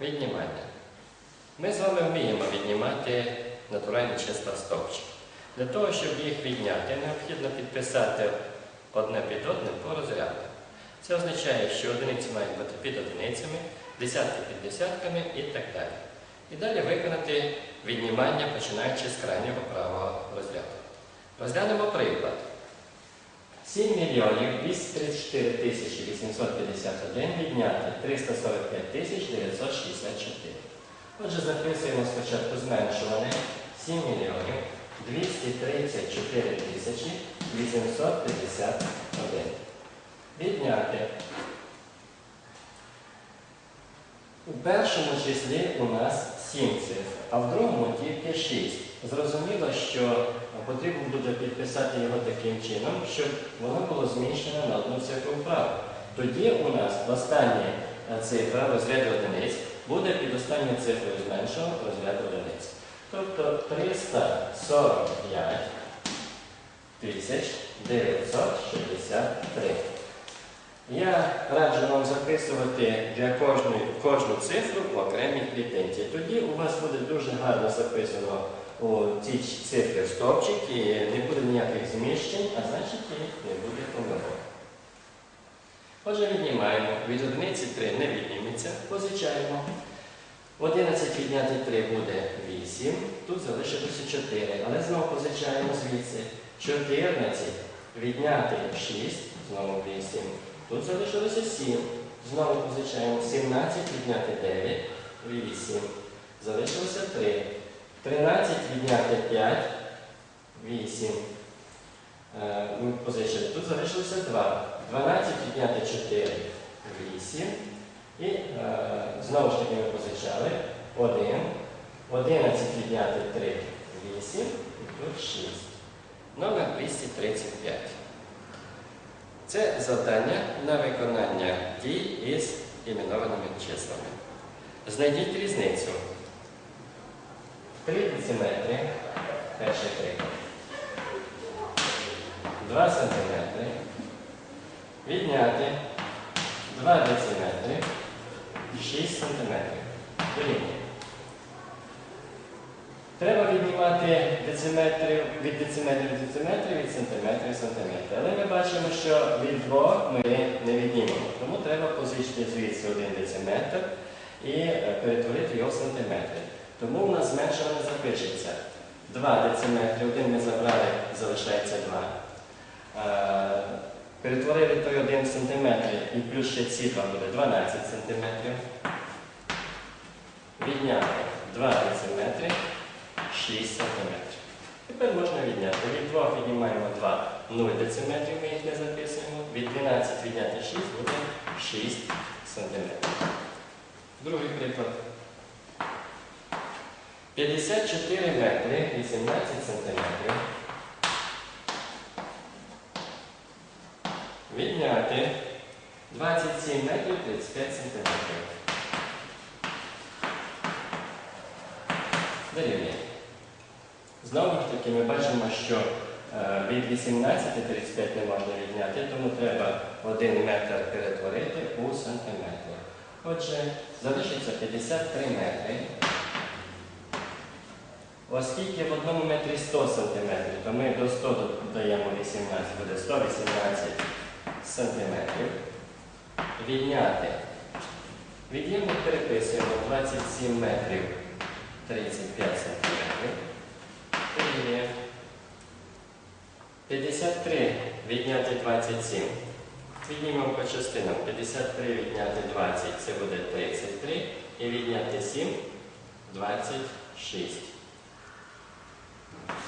Віднімання. Ми з вами вміємо віднімати натуральні числа стовпчик. Для того, щоб їх відняти, необхідно підписати одне під одним по розряду. Це означає, що одиниці мають бути під одиницями, десятки під десятками і так далі. І далі виконати віднімання, починаючи з крайнього правого розряду. Розглянемо приклад. 7 мільйонів 234 тисячі 851 відняти 345 тисяч 964. Отже, записуємо спочатку зменшуване 7 мільйонів 234 тисячі 851. Відняти. У першому числі у нас 7 цифр, а в другому тільки 6. Зрозуміло, що потрібно буде підписати його таким чином, щоб воно було зміщено на одну цифру вправо. Тоді у нас остання е, цифра в розряді одиниць буде під останньою цифрою зменшеного розряду одиниць. Тобто 345 963. Я раджу вам записувати для кожної, кожну цифру в окремій клітинці. Тоді у вас буде дуже гарно записано у ці цифри в стовпчик і не буде ніяких зміщень, а значить і не буде помилок. Отже, віднімаємо. Від одиниці 3 не відніметься, позичаємо. 11 відняти 3 буде 8, тут залишилося 4, але знову позичаємо звідси. 14 відняти 6, знову 8. Тут залишилося 7. Знову позичаємо 17 відняти 9, 8. Залишилося 3. 13 відняти 5, 8. Е, Ми позичили. Тут залишилося 2. 12 відняти 4, 8. І е, знову ж таки ми позичали 1. 11 відняти 3, 8. І тут 6. Номер 235. Це завдання на виконання дій із іменованими числами. Знайдіть різницю. 3 дециметри, перший приклад. 2 сантиметри. Відняти 2 дециметри, 6 сантиметрів. Дорівнює. Треба віднімати дециметрів від дециметрів від дециметрів, від сантиметрів сантиметрів. Але ми бачимо, що від двох ми не віднімемо. Тому треба позичити звідси один дециметр і е, перетворити його в сантиметри. Тому у нас зменшено запишеться. 2 дециметри, один ми забрали, залишається 2. Перетворили той 1 сантиметр і плюс ще ці два буде 12 сантиметрів. Відняти 2 дециметри. 6 см. Тепер можна відняти. Від 2 віднімаємо 2 0 дециметрів, ми їх не записуємо. Від 12 відняти 6 буде 6 см. Другий приклад. 54 метри 18 см. Відняти 27 метрів 35 см. Дорівнює. Знову ж таки, ми бачимо, що е, від 18 35 не можна відняти, тому треба 1 метр перетворити у сантиметри. Отже, залишиться 53 метри. Оскільки в одному метрі 100 сантиметрів, то ми до 100 додаємо 18, буде 118 сантиметрів. Відняти. Від'ємник переписуємо 27 метрів 35 сантиметрів. Дорівнює 53 відняти 27. Віднімемо по частинам. 53 відняти 20 це буде 33. І відняти 7 26.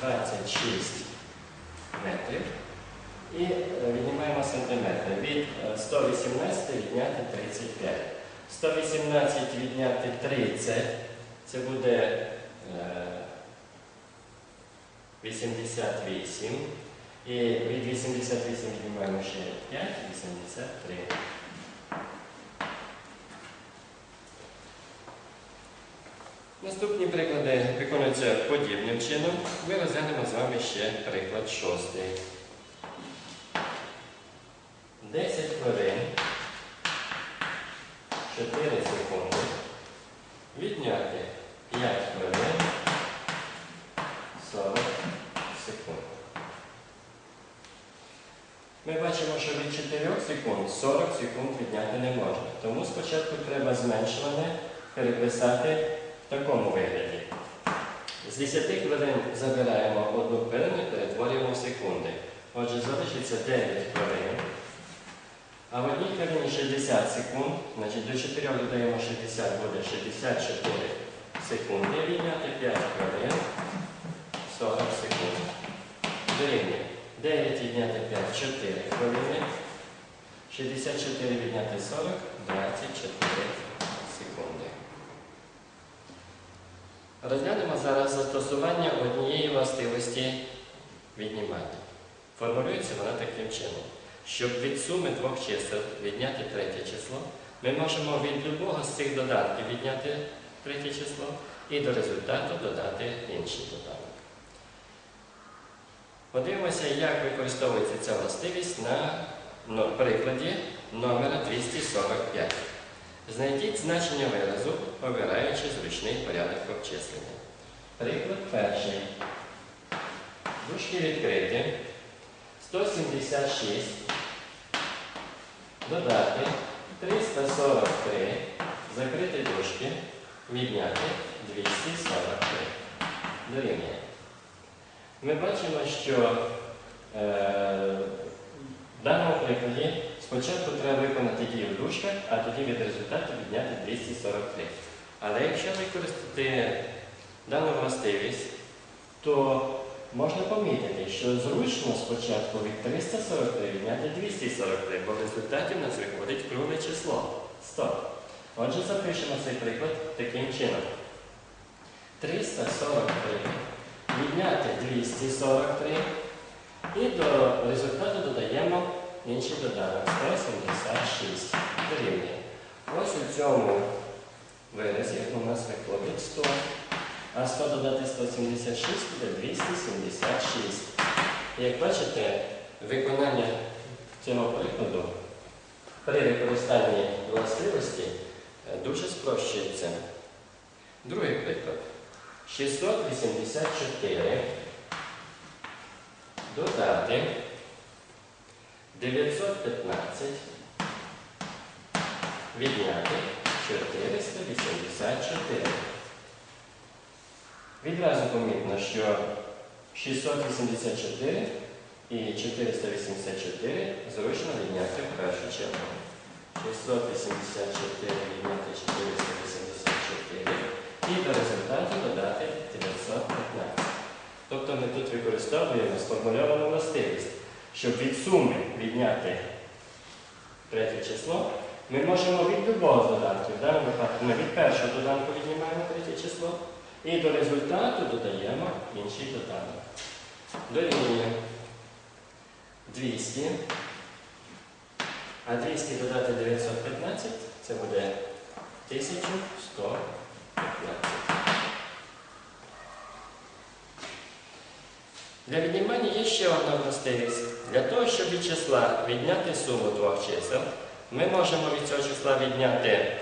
26 метрів. І е, віднімаємо сантиметри. Від е, 118 відняти 35. 118 відняти 30. Це буде е, 88. І від 88 віднімаємо ще 5, 83. Наступні приклади виконуються подібним чином. Ми розглянемо з вами ще приклад шостий. 10 хвилин, 4 секунди, секунд 40 секунд відняти не можна. Тому спочатку треба зменшуване переписати в такому вигляді. З 10 хвилин забираємо одну хвилину і перетворюємо в секунди. Отже, залишиться 9 хвилин. А в одній хвилині 60 секунд, значить до 4 додаємо 60, буде 64 секунди. Відняти 5 хвилин, 40 секунд. Дорівнює. 9 відняти 5, 4 хвилини. 64 відняти 40, 24 секунди. Розглянемо зараз застосування однієї властивості віднімання. Формулюється вона таким чином. Щоб від суми двох чисел відняти третє число, ми можемо від любого з цих додатків відняти третє число і до результату додати інший додаток. Подивимося, як використовується ця властивість на прикладі номера 245. Знайдіть значення виразу, обираючи зручний порядок обчислення. Приклад перший. Дужки відкриті. 176 додати 343, закрити дужки, відняти 243. Дорівнює. Ми бачимо, що е, в даному прикладі спочатку треба виконати дію в дужках, а тоді від результату відняти 243. Але якщо використати дану властивість, то можна помітити, що зручно спочатку від 343 відняти 243, бо в результаті в нас виходить кругле число 100. Отже, запишемо цей приклад таким чином. 343 відняти 243 і до результату додаємо інший доданок 176 дорівнює. Ось у цьому виразі у нас виходить 100. А 100 додати 176 буде 276. Як бачите, виконання цього прикладу при використанні властивості е, дуже спрощується. Другий приклад. 684 додати 915 відняти 484. Відразу помітно, що 684 і 484 зручно відняти в першу чергу. 684 відняти 484 і до результату додати 915. Тобто ми тут використовуємо сформульовану властивість, щоб від суми відняти третє число, ми можемо від любого з. В даному випадку ми від першого доданку віднімаємо третє число. І до результату додаємо інший доданок. Дорівнює 200. А 200 додати 915 це буде 1115. Для віднімання є ще одна властивість. Для того, щоб від числа відняти суму двох чисел, ми можемо від цього числа відняти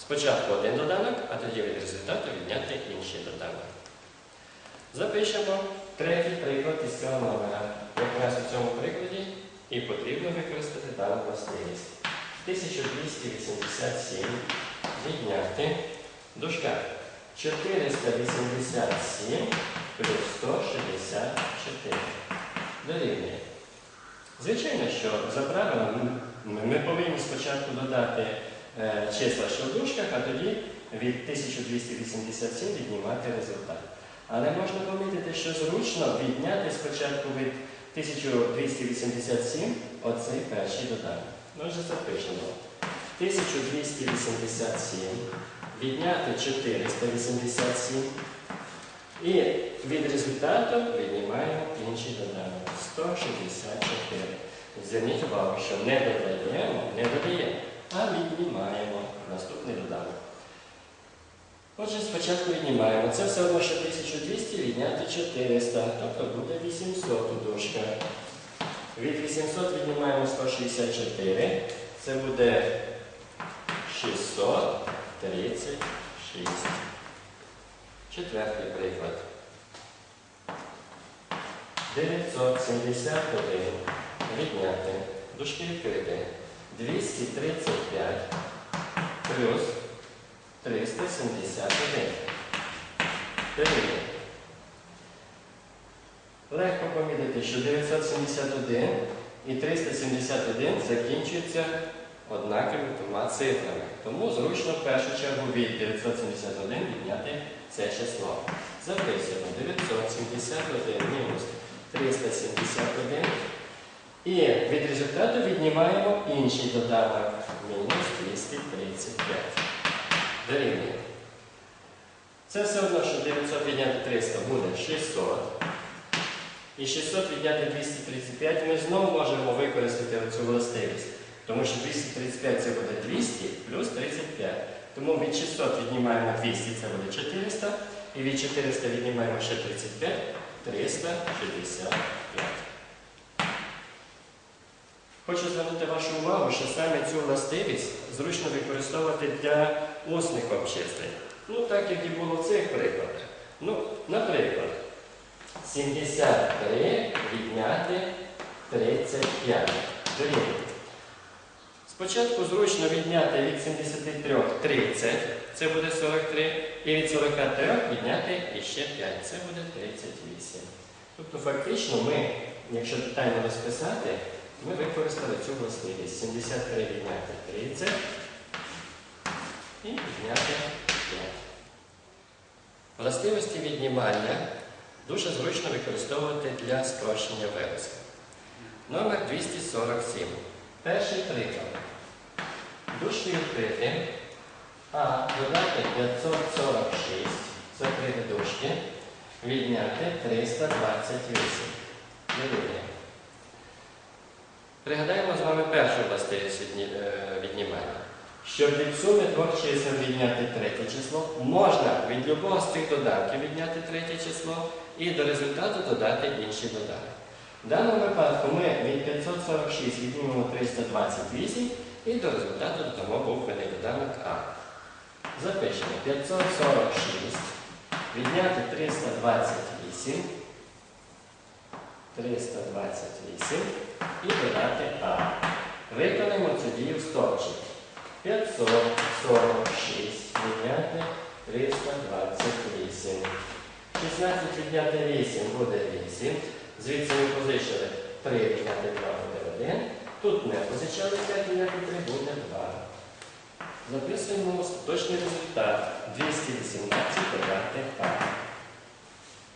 Спочатку один доданок, а тоді від результату відняти інший доданок. Запишемо третій приклад із цього номера. Якраз у цьому прикладі і потрібно використати дану властивість. 1287 відняти дужка 487 плюс 164. Дорівнює. Звичайно, що за правилом ми повинні спочатку додати е, числа, що в дужках, а тоді від 1287 віднімати результат. Але можна помітити, що зручно відняти спочатку від 1287 оцей перший доданок. Ну, вже запишемо. 1287 відняти 487 і від результату віднімаємо інший доданок 164. Зверніть увагу, що не додаємо, не додаємо, а віднімаємо наступний доданок. Отже, спочатку віднімаємо. Це все одно, що 1200 відняти 400, тобто буде 800 у дужках. Від 800 віднімаємо 164, це буде 636. Четвертий приклад. 971 відняти. Дужки відкрити. 235 плюс 371. Дорівнює. Легко помітити, що 971 і 371 закінчуються однаковими двома цифрами. Тому зручно в першу чергу від 971 відняти це число. Записуємо 971 мінус 371. І від результату віднімаємо інший доданок мінус 235. Дорівнює. Це все одно, що 900 відняти 300 буде 600. І 600 відняти 235 ми знову можемо використати цю властивість. Тому що 235 це буде 200 плюс 35. Тому від 600 віднімаємо 200, це буде 400. І від 400 віднімаємо ще 35, 365. Хочу звернути вашу увагу, що саме цю властивість зручно використовувати для усних обчислень. Ну, так як і було в цих прикладах. Ну, наприклад, 73 відняти 35. Дорівнює. Спочатку зручно відняти від 73 30, це буде 43, і від 43 відняти іще 5, це буде 38. Тобто фактично ми, якщо детально розписати, ми використали цю властивість. 73 відняти 30 і відняти 5. Властивості віднімання дуже зручно використовувати для спрощення виразів. Номер 247. Перший приклад. Дужки відкрити. А додати 546, це три дужки, відняти 328. Дорівнює. Пригадаємо з вами першу властивість е, віднімання. Щоб від суми двох чисел відняти третє число, можна від любого з цих доданків відняти третє число і до результату додати інший доданок. В даному випадку ми від 546 віднімемо 328 і до результату додамо буквений доданок А. Запишемо 546 відняти 328, 328 і додати А. Виконаємо цю дію в стопчик. 546 відняти 328. 16 відняти 8 буде 8. Звідси ми позичили 3 відняти 2 буде 1. Тут не позичали 5 відняти 3 буде 2. Записуємо остаточний результат 218 додати А.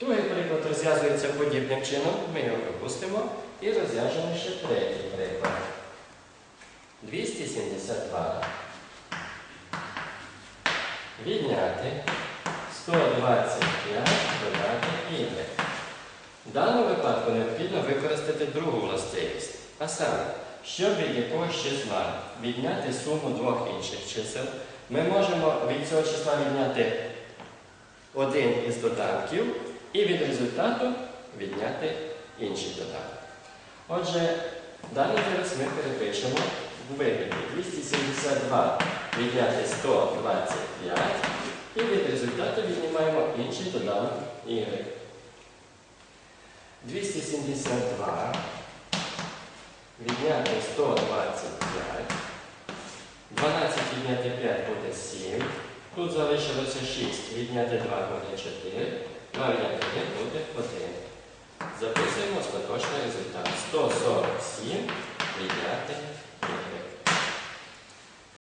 Другий приклад розв'язується подібним чином. Ми його пропустимо і розв'яжемо ще третій приклад. 272. Відняти 125 додати y. В даному випадку необхідно використати другу властивість. А саме, щоб від якогось числа відняти суму двох інших чисел, ми можемо від цього числа відняти один із доданків і від результату відняти інший доданок. Отже, даний вираз ми перепишемо у вигляді 272 відняти 125 і від результату віднімаємо інший доданок y. 272 відняти 125. 12 відняти 5 буде 7. Тут залишилося 6. Відняти 2 буде 4. 2 відняти 5 буде 1. Записуємо остаточний результат. 147 відняти 5.